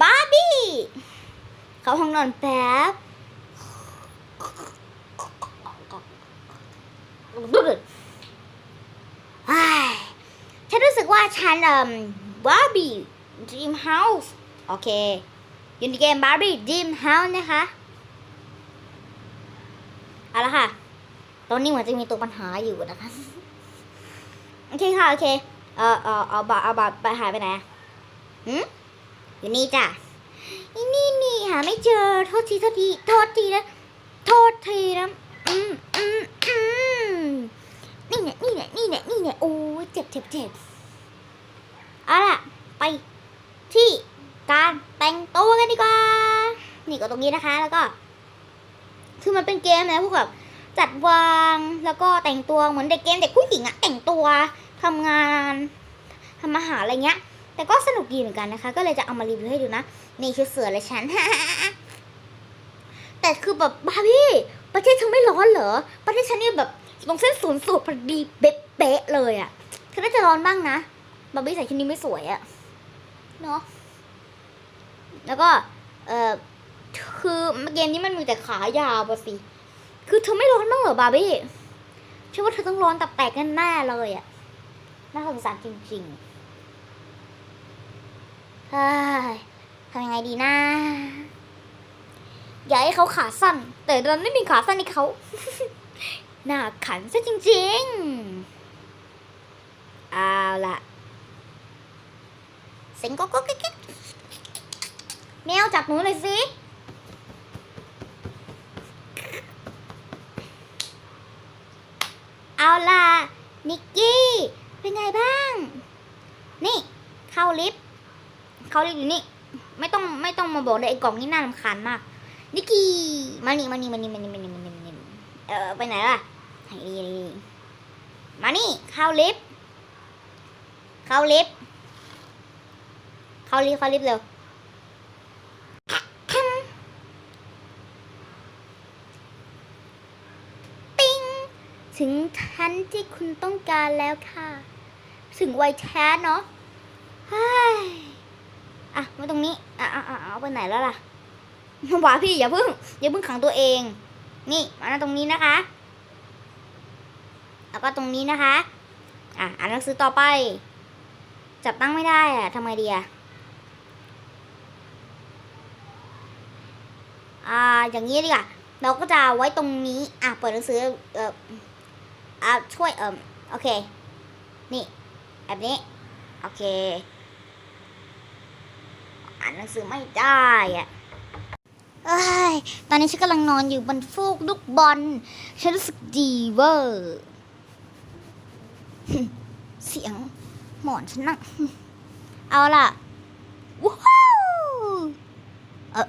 บาร์บี้เขาห้องนอนแป๊บเฮ้ยฉันรู้สึกว่าฉันเอ่มบาร์บี้ดีมเฮาส์โอเคอยู่ในเกมบาร์บี้ดีมเฮาส์นะคะเอาละค่ะ ตอนนี้เหมือนจะมีตัวปัญหาอยู่นะคะ โอเคค่ะ โอเค เออเออเอาบาเอาบาไปหายไปไหนอะหืม อยู่นี่จ้ะอีนี่นี่หาไม่เจอโทษทีโทษทีโทษทีนะโทษทีนะอืมอืมอืมนี่เนี่ยนี่เนี่ยนี่เนี่ยนี่เนี่ยโอ้เจ็บเจ็บเจ็บเอาล่ะ ไปที่การแต่งตัวกันดีกว่า นี่ก็ตรงนี้นะคะ แล้วก็ คือมันเป็นเกมนะพวกแบบจัดวางแล้วก็แต่งตัวเหมือนเด็กเกมเด็กผู้หญิงอะแต่งตัวทำงานทำอาหารอะไรเงี้ย แต่ก็สนุกดีเหมือนกันนะคะ ก็เลยจะเอามารีวิวให้ดูนะ นี่ชุดเสือเลยฉันแต่คือแบบบาร์บี้ประเทศเธอไม่ร้อนเหรอ ประเทศฉันนี่แบบตรงเส้นศูนย์สูตรพอดีเป๊ะเลยอะเธอน่าจะร้อนบ้างนะบาร์บี้ใส่ชุดนี้ไม่สวยอะเนาะแล้วก็เออคือเกมนี้มันมีแต่ขายาวปะสิ คือเธอไม่ร้อนบ้างเหรอบาร์บี้เชื่อว่าเธอต้องร้อนตับแตกแน่เลยอะน่าสงสารจริง ๆ ฮ้ยทำยังไงดีนะ อยากให้เขาขาสั้น แต่เราไม่มีขาสั้นให้เขาหน้าขันซะจริงๆ เอาล่ะเสียงก็ก็กิ๊กกิ๊กแมวจับหนูหน่อยสิเอาล่ะ นิกกี้ เป็นไงบ้าง นี่ เข้าลิฟต์ เข้าลิฟต์อยู่นี่ ไม่ต้องไม่ต้องมาบอกเลยไอ้กล่องนี้น่ารำคาญมาก นิกกี้มานี่มานี่มานี่มานี่มานี่มานี่มานี่เออไปไหนล่ะไหนดีดีมานี่เข้าลิฟต์เข้าลิฟต์เข้าลิฟต์เข้าลิฟต์เร็วปิ้งถึงทันที่คุณต้องการแล้วค่ะ ถึงไวแท้เนาะเฮ้ อะมาตรงนี้อะอะอะเอาไปไหนแล้วล่ะหวาพี่อย่าเพิ่งอย่าเพิ่งขังตัวเอง นี่มาตรงนี้นะคะ แล้วก็ตรงนี้นะคะ อะอ่านหนังสือต่อไป จับตั้งไม่ได้อะทำไงดีอะอ่าอย่างนี้ดีกว่าเราก็จะไว้ตรงนี้ อะเปิดหนังสือเอออ่ช่วยเออโอเค นี่แบบนี้ โอเค อ่านหนังสือไม่ได้อะเอ้ยตอนนี้ฉันกำลังนอนอยู่บนฟูกลูกบอล ฉันรู้สึกดีเวอร์ เสียงหมอนฉันนั่ง เอาล่ะว้าวเออ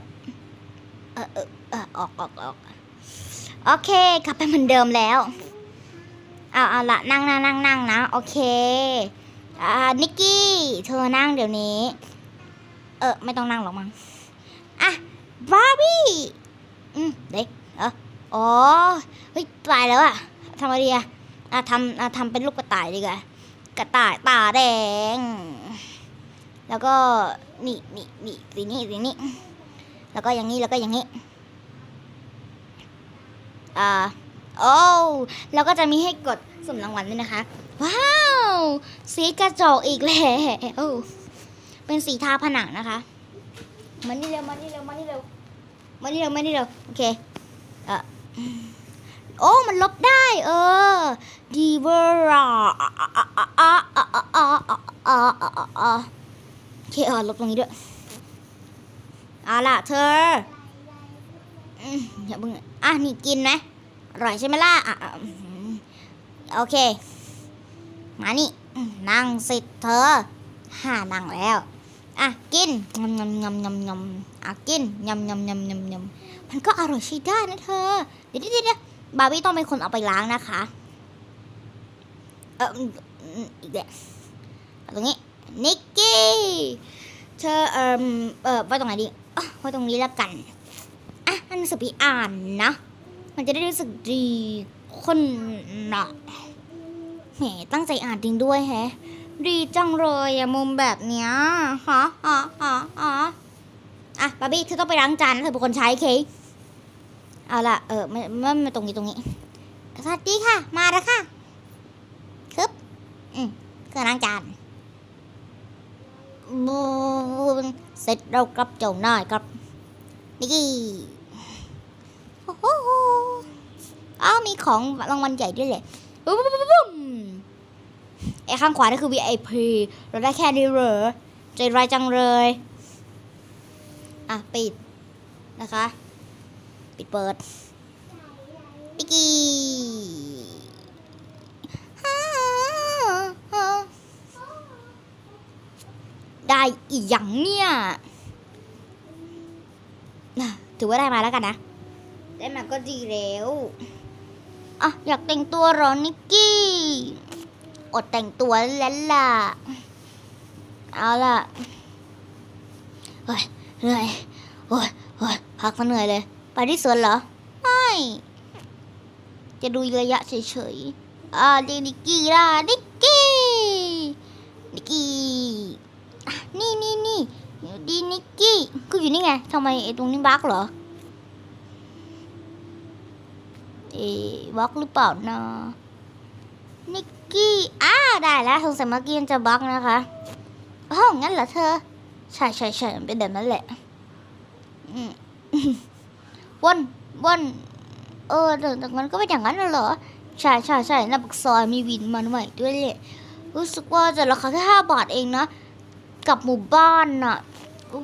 เออเออเออออกออกออกโอเคกลับไปเหมือนเดิมแล้วเอาเอาละนั่งนั่งนั่งนั่งนะ โอเคอ่านิกกี้ เธอนั่งเดี๋ยวนี้ ออ ไม่ต้องนั่งหรอกมั้งอะบาร์บี้อืมเด็กเอออ๋อเฮ้ยตายแล้วอะทำอะไรดีอะอะทำอะทำเป็นลูกกระต่ายดีกว่ากระต่ายตาแดง แล้วก็นี่นี่นี่สีนี้สีนี้แล้วก็อย่างนี้แล้วก็อย่างนี้อ่าโอ้แล้วก็จะมีให้กดสมรางวัลด้วยนะคะ ว้าว สีกระจกอีกแล้ว เป็นสีทาผนังนะคะมานี่เร็วมานี่เร็วมานี่เร็วมานี่เร็วมานี่เร็วโอเคเออโอ้ มันลบได้ เออดีเวอร์โอเคเออลบตรงนี้ด้วยเอาล่ะเธออย่าเพิ่งอะนี่กินไหมอร่อยใช่ไหมล่ะอะโอเค มานี่ นั่งสิเธอห่านั่งแล้ว อะกินงำงำงำงำงำอะกินยำยำยำยำยำมันก็อร่อยใช้ได้นะเธอ เดี๋ยวเดี๋ยวเดี๋ยวบาร์บี้ต้องเป็นคนเอาไปล้างนะคะ เอออืมอืมอีกแล้วตรงนี้นิกกี้เธอเออเออไว้ตรงไหนดีอะไว้ตรงนี้แล้วกันอะอันหนังสือพี่อ่านนะ มันจะได้รู้สึกดีคนหน่อยแหมตั้งใจอ่านจริงด้วยแฮะ ดีจังเลยอะมุมแบบเนี้ยฮะอ๋ออ๋ออ๋ออะบาร์บี้เธอต้องไปล้างจานนะเธอเป็นคนใช้เคกเอาละเออไม่ไม่ไม่ตรงนี้ตรงนี้ สวัสดีค่ะ มาแล้วค่ะคึบอืมเครื่องล้างจานบูเสร็จเรากลับเจ้านายครับนิกกี้โอ้โหอ้าวมีของรางวัลใหญ่ด้วยเลยปุ๊บปุ๊บปุ๊บปุ๊บ ไอ้ข้างขวานี่คือ VIP เราได้แค่นี้เหรอใจร้ายจังเลย อะ ปิดนะคะ ปิดเปิดนิกกี้ได้อีกอย่างเนี่ยนะถือว่าได้มาแล้วกันนะ ได้มาก็ดีแล้ว อะ อยากแต่งตัวหรอนิกกี้ อดแต่งตัวแล้วล่ะ เอาล่ะเฮ้ยเหนื่อยโอ้ยโอ้ยพักมาเหนื่อยเลย ไปที่สวนเหรอ ไม่ จะดูระยะเฉยๆ อ่าดีนิกกี้ล่ะนิกกี้นิกกี้นี่นี่นี่ดีนิกกี้ก็อยู่นี่ไงทำไมไอ้ตรงนี้บั๊กเหรอเอ๊ะบั๊กหรือเปล่านะนิก กี้อ้าได้แล้วสงสัยเมื่อกี้มันจะบั๊กนะคะอ๋องั้นเหรอเธอ ใช่ใช่ใช่เป็นแบบนั้นแหละอืมวนวนเออแต่แต่มันก็เป็นอย่างนั้นน่ะเหรอ ใช่ใช่ใช่หน้าปากซอยมีวินมันใหม่ด้วยแหละรู้สึกว่าจะราคาแค่ห้าบาทเองนะกับหมู่บ้านน่ะ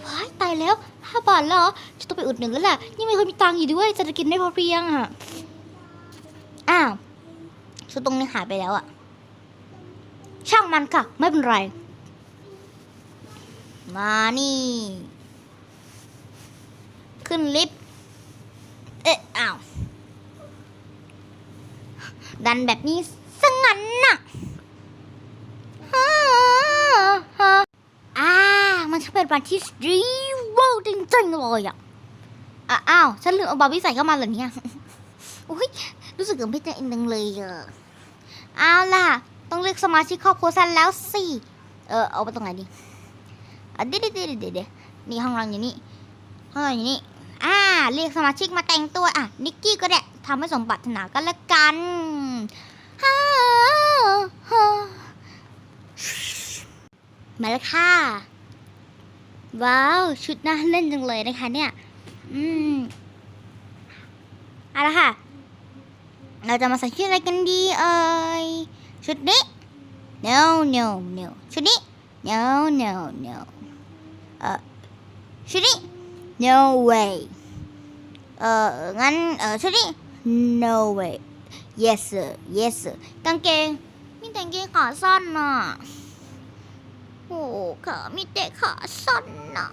ว้ายตายแล้วห้าบาทแล้วเหรอจะต้องไปอุดหนุนแล้วแหละยังไม่เคยมีตังค์อยู่ด้วยจะกินได้พอเพียงอะอ้าวชุดตรงนี้หายไปแล้วอะ ช่างมันค่ะ ไม่เป็นไร มานี่ ขึ้นลิฟต์เอ๊ะอ้าว ดันแบบนี้ซะงั้นน่ะฮ่าฮ่าอ่ามันจะเป็นวันที่ดีเวอร์จริงๆเลยอะอ้าว ฉันลืมเอาบาร์บี้ใส่เข้ามาเหรอเนี่ย อุ้ยรู้สึกเกินพี่เต้นนึงเลยอะเอาล่ะ ต้องเรียกสมาชิกครอบครัวซันแล้วสิ เออเอาไปตรงไหนดีอะเดี๋ยวเดี๋ยวเดี๋ยวเดี๋ยวนี่ห้องเราอยู่นี่ ห้องเราอยู่นี่ อ่า เรียกสมาชิกมาแต่งตัว อะ นิกกี้ก็ได้ทำให้สมปรารถนากันละกันฮ่าฮ่ามาแล้วค่ะ ว้าว ชุดน่าเล่นจังเลยนะคะเนี่ย อืมเอาละค่ะ เราจะมาใส่ชุดอะไรกันดีเอ่ย Should be. No, no, no. Should it? No, no, no. Uh, should it? No way. Ờ, uh, ngắn, uh, should it? No way. Yes, sir. yes. Sir. Tăng kê, mình tăng kê khả sân à. Ồ, khả mình tệ khả sân à.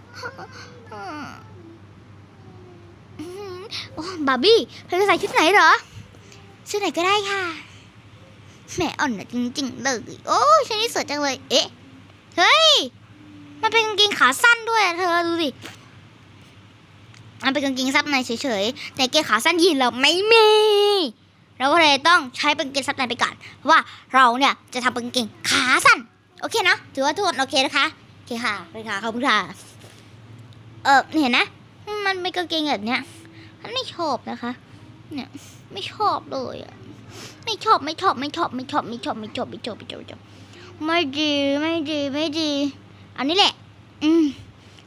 Ồ, bà Bi, phải cái giải thích này rồi. Sư này cái đây ha. แหมอ่อนนะจริงๆเลยโอ้ชนี้สวยจังเลย เอ๊ะ เฮ้ย มันเป็นกางเกงขาสั้นด้วยเธอดูสิมันเป็นกางเกงซับในเฉยๆ แต่เกงขาสั้นยีนเราไม่มี เราก็เลยต้องใช้เป็นกางเกงซับในไปก่อน เพราะว่าเราเนี่ยจะทำเป็นกางเกงขาสั้น โอเคนะ ถือว่าทุกคนโอเคนะคะ โอเคค่ะไปค่ะขอบคุณค่ะ เออเห็นนะ มันเป็นกางเกงแบบเนี้ย มันไม่ชอบนะคะ เนี่ย ไม่ชอบเลยอะ ไม่ชอบไม่ชอบไม่ชอบไม่ชอบไม่ชอบไม่ชอบไม่ชอบไม่ชอบไม่ชอบไม่ดีไม่ดีไม่ดี อันนี้แหละ อืม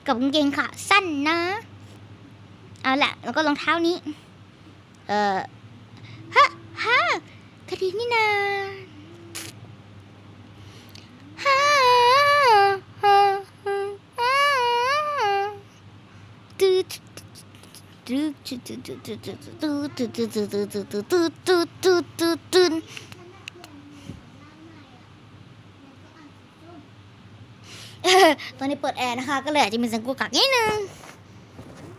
กับกางเกงขาสั้นนะเอาละแล้วก็รองเท้านี้ เออฮะฮะคดีนี่นาฮะฮะฮะฮะตืด ตืดตืดตืดตืดตืดตืดตืดตืดตืดตืดตืดตืดตืดตืดตืดตืดตืดตอนนี้เปิดแอร์นะคะ ก็เลยอาจจะมีเสียงกุกกักนิดนึง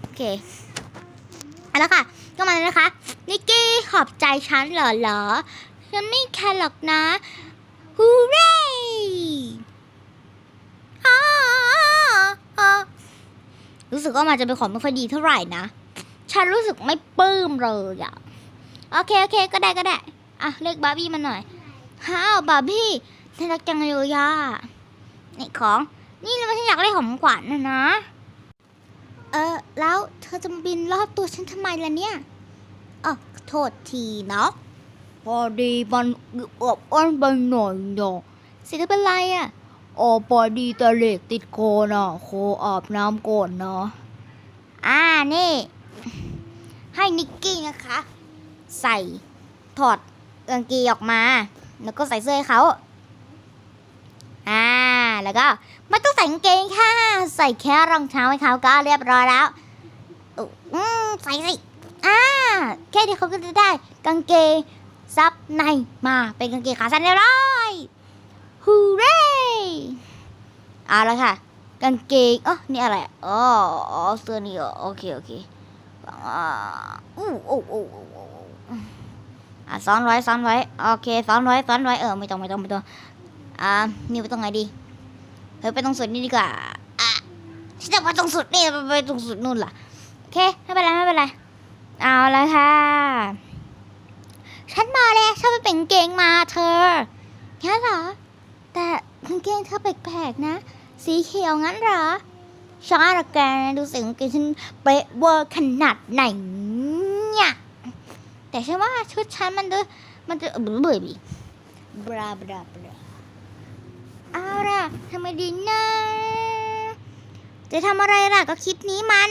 โอเคเอาละค่ะ ก็มาเลยนะคะ นิกกี้ขอบใจฉันเหรอเหรอฉันไม่แคร์หรอกนะฮูเร่รู้สึกว่ามันจะเป็นของไม่ค่อยดีเท่าไหร่นะ ฉันรู้สึกไม่ปลื้มเลยอะโอเคโอเคก็ได้ก็ได้ อะเรียกบาร์บี้มาหน่อยฮ้าวบาร์บี้น่ารักจังเลยย่านี่ของ นี่เราไม่ใช่อยากได้ของขวัญนะนะ เออแล้วเธอจะบินรอบตัวฉันทำไมล่ะเนี่ยเออโทษทีเนาะพอดีมันอบอ้อนไปหน่อยเนาะสิเธอเป็นไรอะ่ะอ๋อพอดีตะเหล็กติดโคน่ะขออาบน้ำก่อนนะอ่านี่ ให้นิกกี้นะคะ ใส่ถอดกางเกงออกมา แล้วก็ใส่เสื้อให้เขาอ่าแล้วก็ไม่ต้องใส่กางเกงค่ะ ใส่แค่รองเท้าให้เขาก็เรียบร้อยแล้วอืมใส่สิอ่าแค่นี้เขาก็จะได้กางเกงซับในมาเป็นกางเกงขาสั้นเรียบร้อยฮูเร่เอาละค่ะ กางเกงอ๋อนี่อะไรอ๋อเสื้อนี่โอเคโอเค อ่าอู้โอ้โอ้โอ้โอ้อะซ้อนไว้ซ้อนไว้โอเคซ้อนไว้ซ้อนไว้เออไม่ต้องไม่ต้องไม่ต้องอ่านี่ไปตรงไหนดีเฮ้ยไปตรงสุดนี่ดีกว่าอะฉันจะไปตรงสุดนี่ไปตรงสุดนู่นล่ะโอเคไม่เป็นไรไม่เป็นไรเอาละค่ะ ฉันมาแล้วฉันไปเป็นกางเกงมาเธอแค่เหรอ แต่กางเกงเธอแปลกๆนะ สีเขียวงั้นเหรอ ช้าละแกดูสิกางเกงฉันเป๊ะเวอร์ขนาดไหนเนี่ยแต่ฉันว่าชุดฉันมันจะมันจะเบื่อเบื่อบีบราบราบราเอาล่ะทำไมดีนะจะทำอะไรล่ะก็คลิปนี้มัน